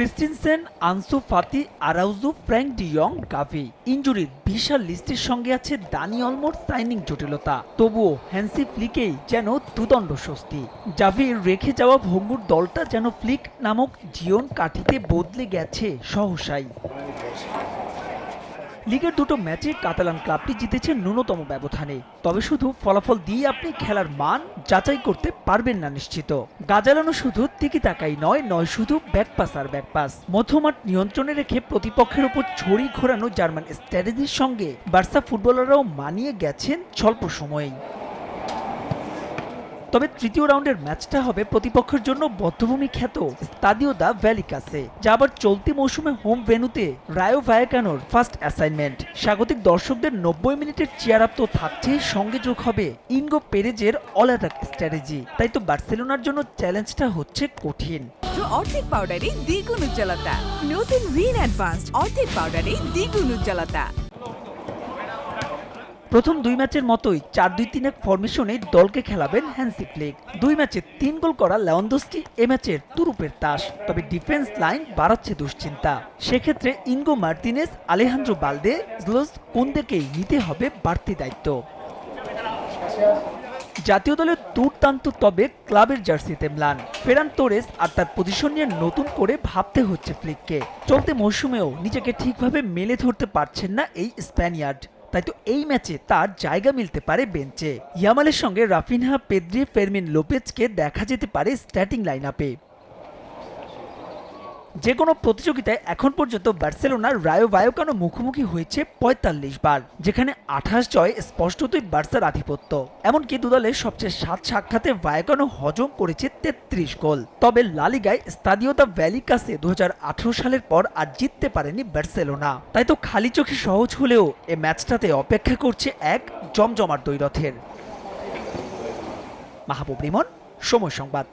Christensen, Ansu Fati, Araujo, Frenkie de Jong Gavi. ইঞ্জুরির বিশাল লিস্টের সঙ্গে আছে দানি অলমোর সাইনিং জটিলতা। তবুও হ্যান্সি ফ্লিকেই যেন দুদণ্ড স্বস্তি। জাভির রেখে যাওয়া ভঙ্গুর দলটা যেন ফ্লিক নামক জিওন কাঠিতে বদলে গেছে সহসাই। লিগের দুটো ম্যাচে কাতালান ক্লাবটি জিতেছে ন্যূনতম ব্যবধানে। তবে শুধু ফলাফল দিয়ে আপনি খেলার মান যাচাই করতে পারবেন না নিশ্চিত। গাজালানো শুধু তিকি তাকাই নয় নয় শুধু ব্যাকপাস আর ব্যাকপাস মধ্যমাঠ নিয়ন্ত্রণে রেখে প্রতিপক্ষের উপর ছড়ি ঘোরানো জার্মান স্ট্র্যাটেজির সঙ্গে বার্সা ফুটবলাররাও মানিয়ে গেছেন স্বল্প সময়েই। তবে তৃতীয় রাউন্ডের ম্যাচটা হবে প্রতিপক্ষের জন্য বদ্ধভূমি খ্যাত স্তাদিও দা ভ্যালি কাছে যা আবার চলতি মৌসুমে হোম ভেনুতে রায়ো ভায়াকানোর ফার্স্ট অ্যাসাইনমেন্ট। স্বাগতিক দর্শকদের নব্বই মিনিটের চেয়ার আপ তো থাকছেই, সঙ্গে যোগ হবে ইনগো পেরেজের অল অ্যাটাক স্ট্র্যাটেজি তাই তো বার্সেলোনার জন্য চ্যালেঞ্জটা হচ্ছে কঠিন। অর্ধেক পাউডারে দ্বিগুণ উজ্জ্বলতা। নতুন রিন অ্যাডভান্সড অর্ধেক পাউডারে দ্বিগুণ উজ্জ্বলতা। প্রথম দুই ম্যাচের মতোই চার দুই তিন এক ফরমেশনে দলকে খেলাবেন হ্যান্সি ফ্লিক দুই ম্যাচে তিন গোল করা লেওয়ান্দোস্কি এ ম্যাচের তুরুপের তাস। তবে ডিফেন্স লাইন বাড়াচ্ছে দুশ্চিন্তা। সেক্ষেত্রে ইনগো মার্তিনেস আলেহান্দ্রো বালদে জলোস কোনদেকেই নিতে হবে বাড়তি দায়িত্ব। জাতীয় দলের দুর্দান্ত তবে ক্লাবের জার্সিতে ম্লান। ফেরান তোরেস আর তার পজিশন নিয়ে নতুন করে ভাবতে হচ্ছে ফ্লিককে চলতি মৌসুমেও নিজেকে ঠিকভাবে মেলে ধরতে পারছেন না এই স্প্যানিয়ার্ড তাই তো এই ম্যাচে তার জায়গা মিলতে পারে বেঞ্চে। ইয়ামালের সঙ্গে রাফিনহা, পেদ্রি, ফেরমিন লোপেজকে দেখা যেতে পারে স্ট্যাটিং লাইন আপে যে কোনো প্রতিযোগিতায় এখন পর্যন্ত বার্সেলোনার রায়ো ভায়োকানো মুখোমুখি হয়েছে পঁয়তাল্লিশ বার, যেখানে আঠাশ জয় স্পষ্টতই বার্সার আধিপত্য। এমনকি দুদলের সবচেয়ে সাত সাক্ষাতে ভায়োকানো হজম করেছে তেত্রিশ গোল। তবে লালিগায় স্তাদিওতা ভ্যালি কাছে দু সালের পর আর জিততে পারেনি বার্সেলোনা। তাই তো খালি চোখে সহজ হলেও এ ম্যাচটাতে অপেক্ষা করছে এক জমজমার দ্বৈরথের মাহবুব রিমন, সময় সংবাদ।